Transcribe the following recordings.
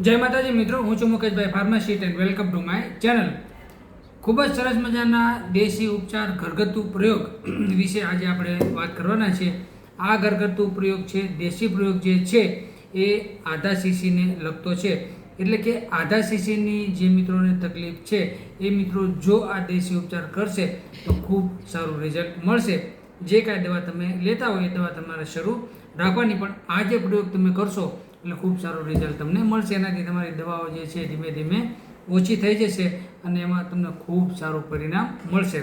જય માતાજી મિત્રો, હું છું Mukeshbhai pharmacist and welcome to my channel ખૂબ જ સરસ મજાના દેશી ઉપચાર ઘરગથ્થુ પ્રયોગ વિશે આજે આપણે વાત કરવાના છીએ. આ ઘરગથ્થુ પ્રયોગ છે, દેશી પ્રયોગ જે છે, એ આધા સીસીને લગતો છે. એટલે કે આધા સીસીની જે મિત્રોને તકલીફ છે, એ મિત્રો જો આ દેશી ઉપચાર કરશે, તો ખૂબ સારું રિઝલ્ટ મળશે. જે કાંઈ દવા તમે લેતા હોય એ દવા તમારે શરૂ રાખવાની, પણ આ જે પ્રયોગ તમે કરશો એટલે ખૂબ સારું રિઝલ્ટ તમને મળશે. એનાથી તમારી દવાઓ જે છે ધીમે ધીમે ઓછી થઈ જશે અને એમાં તમને ખૂબ સારું પરિણામ મળશે.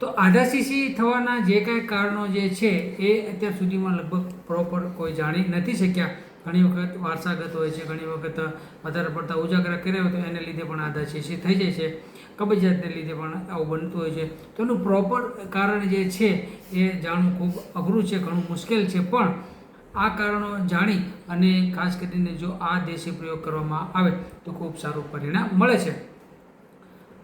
તો આધા સીસી થવાના જે કાંઈ કારણો જે છે એ અત્યાર સુધીમાં લગભગ પ્રોપર કોઈ જાણી નથી શક્યા. ઘણી વખત વારસાગત હોય છે, ઘણી વખત વધારે પડતા ઉજાગરા કર્યા હોય તો એને લીધે પણ આધા સીસી થઈ જાય છે. કબજિયાતને લીધે પણ આવું બનતું હોય છે. તો એનું પ્રોપર કારણ જે છે એ જાણવું ખૂબ અઘરું છે, ઘણું મુશ્કેલ છે. પણ આ કારણો જાણી અને ખાસ કરીને જો આ દેશી પ્રયોગ કરવામાં આવે તો ખૂબ સારું પરિણામ મળે છે.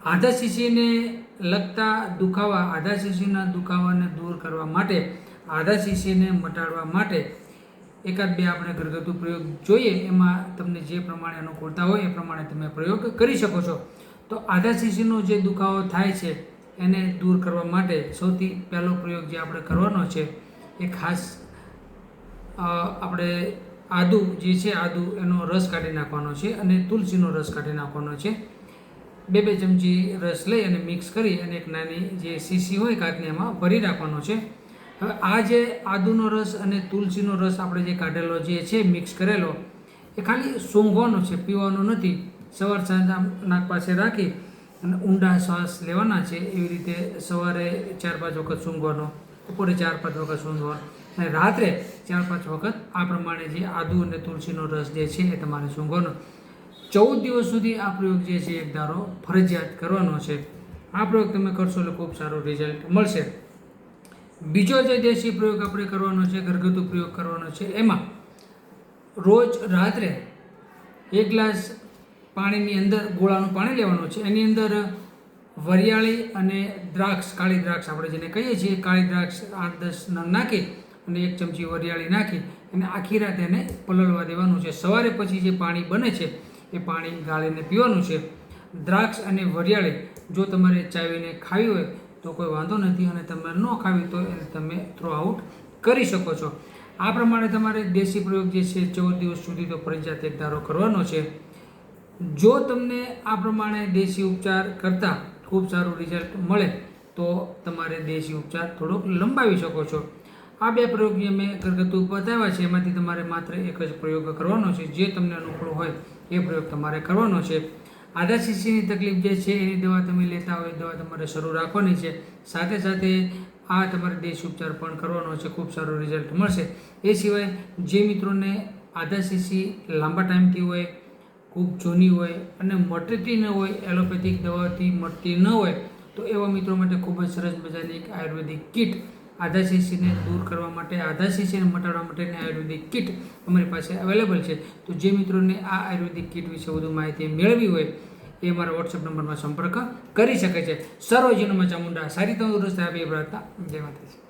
આધા શીશીને લગતા દુખાવા, આધા શીશીના દુખાવાને દૂર કરવા માટે, આધા શીશીને મટાડવા માટે એકાદ બે આપણે ઘરગથ્થુ પ્રયોગ જોઈએ. એમાં તમને જે પ્રમાણે અનુકૂળતા હોય એ પ્રમાણે તમે પ્રયોગ કરી શકો છો. તો આધા શીશીનો જે દુખાવો થાય છે એને દૂર કરવા માટે સૌથી પહેલો પ્રયોગ જે આપણે કરવાનો છે એ ખાસ આપણે આદુ જે છે આદુ એનો રસ કાઢી નાખવાનો છે અને તુલસીનો રસ કાઢી નાખવાનો છે. બે બે ચમચી રસ લઈ અને મિક્સ કરી અને એક નાની જે સીસી હોય કાચની એમાં ભરી રાખવાનો છે. હવે આ જે આદુનો રસ અને તુલસીનો રસ આપણે જે કાઢેલો જે છે, મિક્સ કરેલો, એ ખાલી સૂંઘવાનો છે, પીવાનો નથી. સવાર સાંજ નાક પાસે રાખી અને ઊંડા શ્વાસ લેવાના છે એવી રીતે સવારે ચાર પાંચ વખત સૂંઘવાનો, બપોરે ચાર પાંચ વખત સૂંઘવાનો. અને રાત્રે ચાર પાંચ વખત આ પ્રમાણે જે આદુ અને તુલસીનો રસ જે છે એ તમારે સૂંઘવાનો. ચૌદ દિવસ સુધી આ પ્રયોગ જે છે એક ધારો ફરજિયાત કરવાનો છે. આ પ્રયોગ તમે કરશો એટલે ખૂબ સારું રિઝલ્ટ મળશે. બીજો જે દેશી પ્રયોગ આપણે કરવાનો છે, ઘરગથ્થુ પ્રયોગ કરવાનો છે, એમાં રોજ રાત્રે એક ગ્લાસ પાણીની અંદર ગોળાનું પાણી લેવાનું છે. એની અંદર વરિયાળી અને દ્રાક્ષ, કાળી દ્રાક્ષ આપણે જેને કહીએ છીએ, કાળી દ્રાક્ષ આઠ દસ નંગ નાખી અને એક ચમચી વરિયાળી નાખી અને આખી રાત એને પલળવા દેવાનું છે. સવારે પછી જે પાણી બને છે, એ પાણી ગાળીને પીવાનું છે. દ્રાક્ષ અને વરિયાળી જો તમારે ચાવીને ખાવી હોય તો કોઈ વાંધો નથી અને તમે ન ખાવી તો એને તમે થ્રો આઉટ કરી શકો છો. આ પ્રમાણે તમારે દેશી પ્રયોગ જે છે, ચૌદ દિવસ સુધી તો ફરજિયાત એક ધારો કરવાનો છે. જો તમને આ પ્રમાણે દેશી ઉપચાર કરતાં ખૂબ સારું રિઝલ્ટ મળે તો તમારે દેશી ઉપચાર થોડોક લંબાવી શકો છો. આ બે પ્રયોગ જે મેં ઘરગથ્થુ બતાવ્યા છે. એમાંથી તમારે માત્ર એક જ પ્રયોગ કરવાનો છે. જે તમને અનુકૂળ હોય એ પ્રયોગ તમારે કરવાનો છે. આધા શીશીની તકલીફ જે છે, એની દવા તમે લેતા હોય, દવા તમારે શરૂ રાખવાની છે. સાથે સાથે આ તમારે દેશ ઉપચાર પણ કરવાનો છે. ખૂબ સારું રિઝલ્ટ મળશે. એ સિવાય જે મિત્રોને આધા શીશી લાંબા ટાઈમથી હોય, ખૂબ જૂની હોય અને મટતી ન હોય, એલોપેથિક દવાથી મટતી ન હોય, તો એવા મિત્રો માટે ખૂબ જ સરસ મજાની એક આયુર્વેદિક કિટ આધા શીશીને દૂર કરવા માટે, આધા શીશીને મટાડવા માટેની આયુર્વેદિક કિટ અમારી પાસે અવેલેબલ છે. તો જે મિત્રોને આ આયુર્વેદિક કિટ વિશે વધુ માહિતી મેળવી હોય, એ મારા વોટ્સએપ નંબરમાં સંપર્ક કરી શકે છે. સર્વજીનમાં ચામુંડા સારી તંદુરસ્ત આપી પ્રાર્થના જય માતાજી.